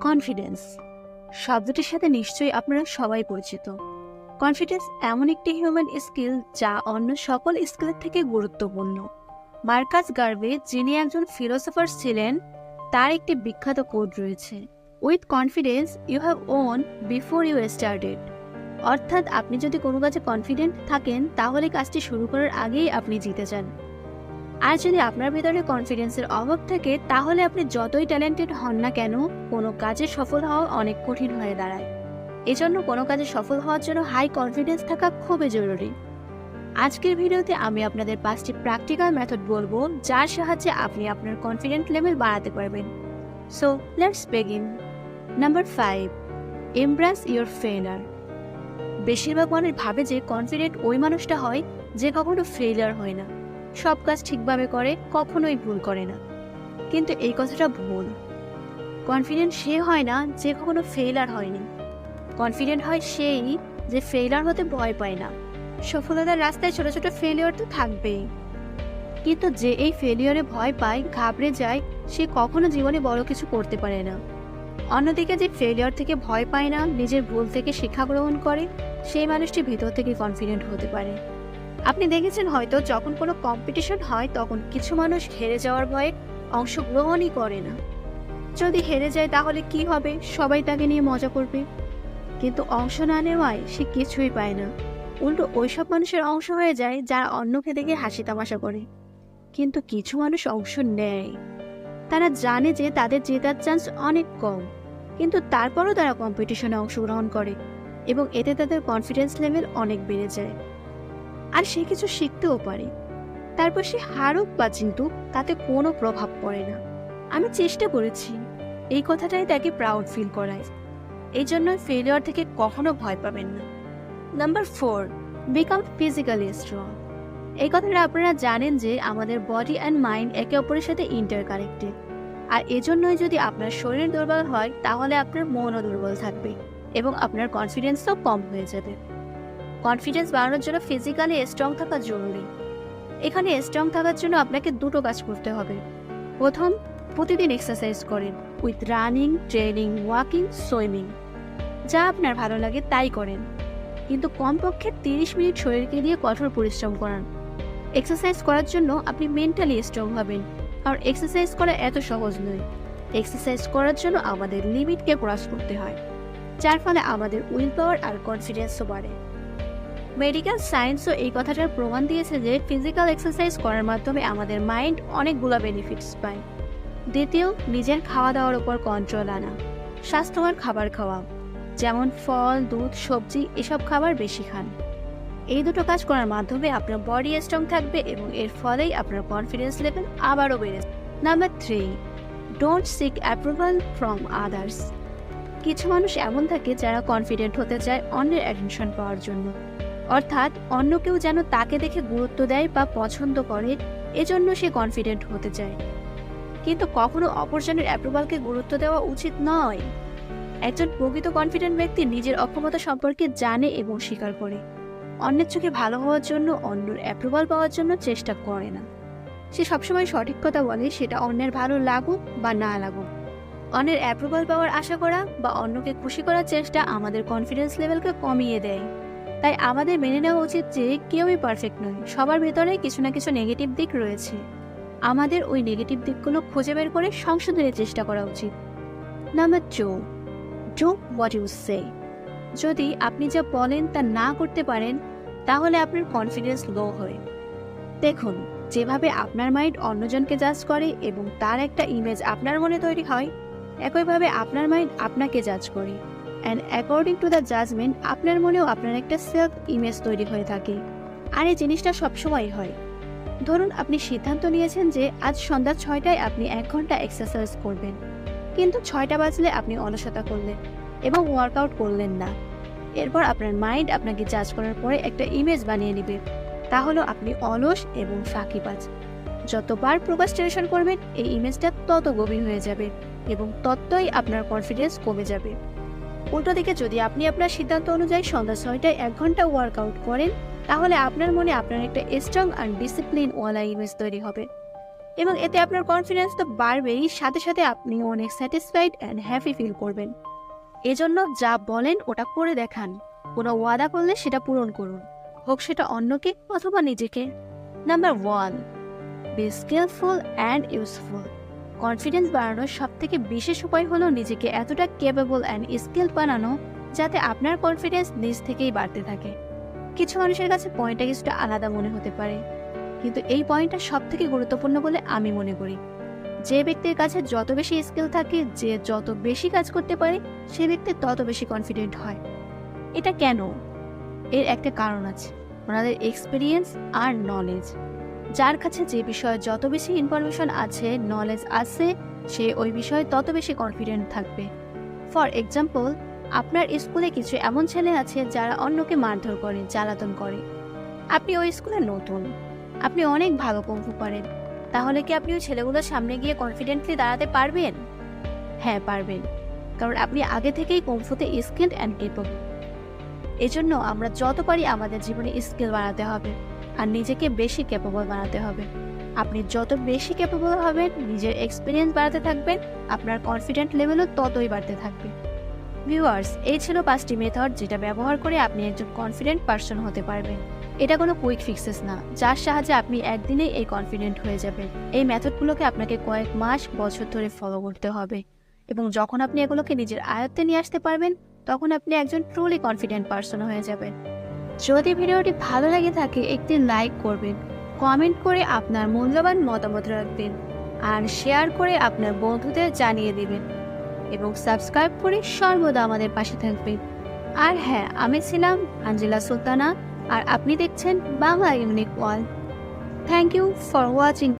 Confidence শব্দটির সাথে নিশ্চয়ই আপনারা সবাই পরিচিত। কনফিডেন্স এমন একটি হিউম্যান স্কিল যা অন্য সকল স্কিলের থেকে গুরুত্বপূর্ণ। মার্কাস গার্ভে, যিনি একজন ফিলোসফার ছিলেন, তার একটি বিখ্যাত কোড রয়েছে। With confidence you have won before you started অর্থাৎ আপনি যদি কোনো কাজে কনফিডেন্ট থাকেন, তাহলে কাজটি শুরু করার আগেই আপনি জিতে যান। আর যদি আপনার ভেতরে কনফিডেন্সের অভাব থাকে, তাহলে আপনি যতই ট্যালেন্টেড হন না কেন, কোনো কাজে সফল হওয়া অনেক কঠিন হয়ে দাঁড়ায়। এজন্য কোনো কাজে সফল হওয়ার জন্য হাই কনফিডেন্স থাকা খুবই জরুরি। আজকের ভিডিওতে আমি আপনাদের পাঁচটি প্র্যাকটিক্যাল মেথড বলব, যার সাহায্যে আপনি আপনার কনফিডেন্ট লেভেল বাড়াতে পারবেন। So let's begin number five embrace your failure বেশিরভাগ মানুষ ভাবে যে কনফিডেন্ট ওই মানুষটা হয়, যে কখনো ফেলিয়ার হয় না। সব কাজ ঠিকভাবে করে, কখনোই ভুল করে না। কিন্তু এই কথাটা ভুল। কনফিডেন্ট সে হয় না যে কখনো ফেইলার হয়নি। কনফিডেন্ট হয় সেই যে ফেইলার হতে ভয় পায় না। সফলতার রাস্তায় ছোট ছোট ফেলিওর তো থাকবেই। কিন্তু যে এই ফেলিওরে ভয় পায়, ঘাবড়ে যায়, সে কখনো জীবনে বড় কিছু করতে পারে না। অন্যদিকে যে ফেলিওর থেকে ভয় পায় না, নিজের ভুল থেকে শিক্ষা গ্রহণ করে, সেই মানুষটি ভিতর থেকে কনফিডেন্ট হতে পারে। আপনি দেখেছেন হয়তো যখন কোনো কম্পিটিশন হয়, তখন কিছু মানুষ হেরে যাওয়ার ভয়ে অংশগ্রহণই করে না। যদি হেরে যায় তাহলে কি হবে? সবাই তাকে নিয়ে মজা করবে। কিন্তু অংশ না নেওয়ায় সে কিছুই পায় না। উল্টো ওইসব মানুষের অংশ হয়ে যায় যারা অন্যকে দেখে হাসি তামাশা করে। কিন্তু কিছু মানুষ অংশ নেয়। তারা জানে যে তাদের জেতার চান্স অনেক কম। কিন্তু তারপরও তারা কম্পিটিশনে অংশগ্রহণ করে এবং এতে তাদের কনফিডেন্স লেভেল অনেক বেড়ে যায়। আর সে কিছু শিখতেও পারে। তারপর সে হারুক বা জিতুক তাতে কোনো প্রভাব পড়ে না। আমি চেষ্টা করেছি। এই কথাটাই তাকে প্রাউড ফিল করায়। এই জন্য ফেলিওর থেকে কখনো ভয় পাবেন না। Number four become physically strong এই কথাটা আপনারা জানেন যে আমাদের বডি অ্যান্ড মাইন্ড একে অপরের সাথে ইন্টার কানেক্টেড আর এজন্যই যদি আপনার শরীর দুর্বল হয়, তাহলে আপনার মনও দুর্বল থাকবে এবং আপনার কনফিডেন্সও কম হয়ে যাবে। কনফিডেন্স বাড়ানোর জন্য ফিজিক্যালি স্ট্রং থাকা জরুরি। এখানে স্ট্রং থাকার জন্য আপনাকে দুটো কাজ করতে হবে। প্রথম, প্রতিদিন এক্সারসাইজ করেন with running training walking swimming যা আপনার ভালো লাগে তাই করেন। কিন্তু কমপক্ষে তিরিশ মিনিট শরীরকে দিয়ে কঠোর পরিশ্রম করান। এক্সারসাইজ করার জন্য আপনি মেন্টালি স্ট্রং হবেন। কারণ এক্সারসাইজ করা এত সহজ নয়। এক্সারসাইজ করার জন্য আমাদের লিমিটকে ক্রস করতে হয়। যার ফলে আমাদের উইল পাওয়ার আর কনফিডেন্সও বাড়ে। মেডিকেল সায়েন্সও এই কথাটার প্রমাণ দিয়েছে যে ফিজিক্যাল এক্সারসাইজ করার মাধ্যমে আমাদের মাইন্ড অনেকগুলো বেনিফিটস পায়। দ্বিতীয়, নিজের খাওয়া দাওয়ার উপর কন্ট্রোল আনা। স্বাস্থ্যকর খাবার খাওয়া, যেমন ফল, দুধ, সবজি, এসব খাবার বেশি খান। এই দুটো কাজ করার মাধ্যমে আপনার বডি স্ট্রং থাকবে এবং এর ফলেই আপনার কনফিডেন্স লেভেল আবারও বেড়ে number three don't seek approval from others কিছু মানুষ এমন থাকে যারা কনফিডেন্ট হতে চায় অন্যের অ্যাটেনশন পাওয়ার জন্য। অর্থাৎ অন্য কেউ যেন তাকে দেখে গুরুত্ব দেয় বা পছন্দ করে, এজন্য সে কনফিডেন্ট হতে চায়। কিন্তু কখনো অপরজনের অ্যাপ্রুভালকে গুরুত্ব দেওয়া উচিত নয়। একজন প্রকৃত কনফিডেন্ট ব্যক্তি নিজের অক্ষমতা সম্পর্কে জানে এবং স্বীকার করে। অন্যের চোখে ভালো হওয়ার জন্য অন্যের অ্যাপ্রুভাল পাওয়ার জন্য চেষ্টা করে না। সে সবসময় সঠিক কথা বলে, সেটা অন্যের ভালো লাগুক বা না লাগুক। অন্যের অ্যাপ্রুভাল পাওয়ার আশা করা বা অন্যকে খুশি করার চেষ্টা আমাদের কনফিডেন্স লেভেলকে কমিয়ে দেয়। তাই আমাদের মেনে নেওয়া উচিত যে কেউই পারফেক্ট নয়। সবার ভেতরে কিছু না কিছু নেগেটিভ দিক রয়েছে। আমাদের ওই নেগেটিভ দিকগুলো খুঁজে বের করে সংশোধনের চেষ্টা করা উচিত। Number two do what you say যদি আপনি যা বলেন তা না করতে পারেন, তাহলে আপনার কনফিডেন্স লো হয়। দেখুন, যেভাবে আপনার মাইন্ড অন্যজনকে জাজ করে এবং তার একটা ইমেজ আপনার মনে তৈরি হয়, একইভাবে আপনার মাইন্ড আপনাকে জাজ করে। And according to the judgement আপনার মনেও আপনার একটা সেলফ ইমেজ তৈরি হয়ে থাকে। আর এই জিনিসটা সবসময় হয়। ধরুন, আপনি সিদ্ধান্ত নিয়েছেন যে আজ সন্ধ্যা ছয়টায় আপনি এক ঘণ্টা এক্সারসাইজ করবেন। কিন্তু ছয়টা বাজলে আপনি অলসতা করলেন এবং ওয়ার্কআউট করলেন না। এরপর আপনার মাইন্ড আপনাকে জাজ করার পরে একটা ইমেজ বানিয়ে নেবে। তাহলে আপনি অলস এবং ফাঁকিবাজ। যতবার প্রোকাস্টিনেশন করবেন, এই ইমেজটা তত গভীর হয়ে যাবে এবং ততই আপনার কনফিডেন্স কমে যাবে। উল্টো দিকে যদি আপনি আপনার সিদ্ধান্ত অনুযায়ী সন্ধ্যা ছয়টায় এক ঘণ্টা ওয়ার্কআউট করেন, তাহলে আপনার মনে আপনার একটা স্ট্রং অ্যান্ড ডিসিপ্লিন ওয়ালা ইমেজ তৈরি হবে। এবং এতে আপনার কনফিডেন্স তো বাড়বেই, সাথে সাথে আপনি অনেক স্যাটিসফাইড অ্যান্ড হ্যাপি ফিল করবেন। এজন্য যা বলেন ওটা করে দেখান। কোনো ওয়াদা করলে সেটা পূরণ করুন। হোক সেটা অন্যকে অথবা নিজেকে। Number one be skillful and useful confidence বাড়ানোর সব থেকে বিশেষ উপায় হলো নিজেকে এতটা কেপেবল অ্যান্ড স্কিল বানানো যাতে আপনার কনফিডেন্স নিজ থেকেই বাড়তে থাকে। কিছু মানুষের কাছে পয়েন্টটা কিছুটা আলাদা মনে হতে পারে। কিন্তু এই পয়েন্টটা সব থেকে গুরুত্বপূর্ণ বলে আমি মনে করি। যে ব্যক্তির কাছে যত বেশি স্কিল থাকে, যে যত বেশি কাজ করতে পারে, সে ব্যক্তি তত বেশি কনফিডেন্ট হয়। এটা কেন? এর একটা কারণ আছে। ওনাদের এক্সপিরিয়েন্স আর নলেজ যার কাছে যে বিষয়ে যত বেশি ইনফরমেশন আছে নলেজ আছে, সে ওই বিষয়ে তত বেশি কনফিডেন্ট থাকবে। ফর এক্সাম্পল আপনার স্কুলে কিছু এমন ছেলে আছে যারা অন্যকে মারধর করে, জ্বালাতন করে। আপনি ওই স্কুলে নতুন। আপনি অনেক ভালো কম্ফু পারেন। তাহলে কি আপনি ওই ছেলেগুলোর সামনে গিয়ে কনফিডেন্টলি দাঁড়াতে পারবেন? হ্যাঁ পারবেন। কারণ আপনি আগে থেকেই কম্ফুতে স্কিল্ড অ্যান্ড কেপেবল এজন্য আমরা যত পারি আমাদের জীবনে স্কিল বাড়াতে হবে। আর নিজেকে বেশি ক্যাপেবল বানাতে হবে। আপনি যত বেশি ক্যাপেবল হবেন, নিজের এক্সপিরিয়েন্স বাড়াতে থাকবেন, আপনার কনফিডেন্ট লেভেলও ততই বাড়তে থাকবে। ভিউয়ার্স এই ছিল পাঁচটি মেথড যেটা ব্যবহার করে আপনি একজন কনফিডেন্ট পার্সন হতে পারবেন। এটা কোনো কুইক ফিক্সেস না, যার সাহায্যে আপনি একদিনেই এই কনফিডেন্ট হয়ে যাবেন। এই মেথডগুলোকে আপনাকে কয়েক মাস, বছর ধরে ফলো করতে হবে। এবং যখন আপনি এগুলোকে নিজের আয়ত্তে নিয়ে আসতে পারবেন, তখন আপনি একজন ট্রুলি কনফিডেন্ট পার্সন হয়ে যাবেন। যদি ভিডিওটি ভালো লাগে থাকে, একটি লাইক করবেন কমেন্ট করে আপনার মূল্যবান মতামত রাখবেন, আর শেয়ার করে আপনার বন্ধুদের জানিয়ে দিবেন, এবং সাবস্ক্রাইব করে সর্বদা আমাদের পাশে থাকবেন। আর হ্যাঁ আমি ছিলাম আঞ্জেলা সুলতানা, আর আপনি দেখছেন Bangla unique wall thank you for watching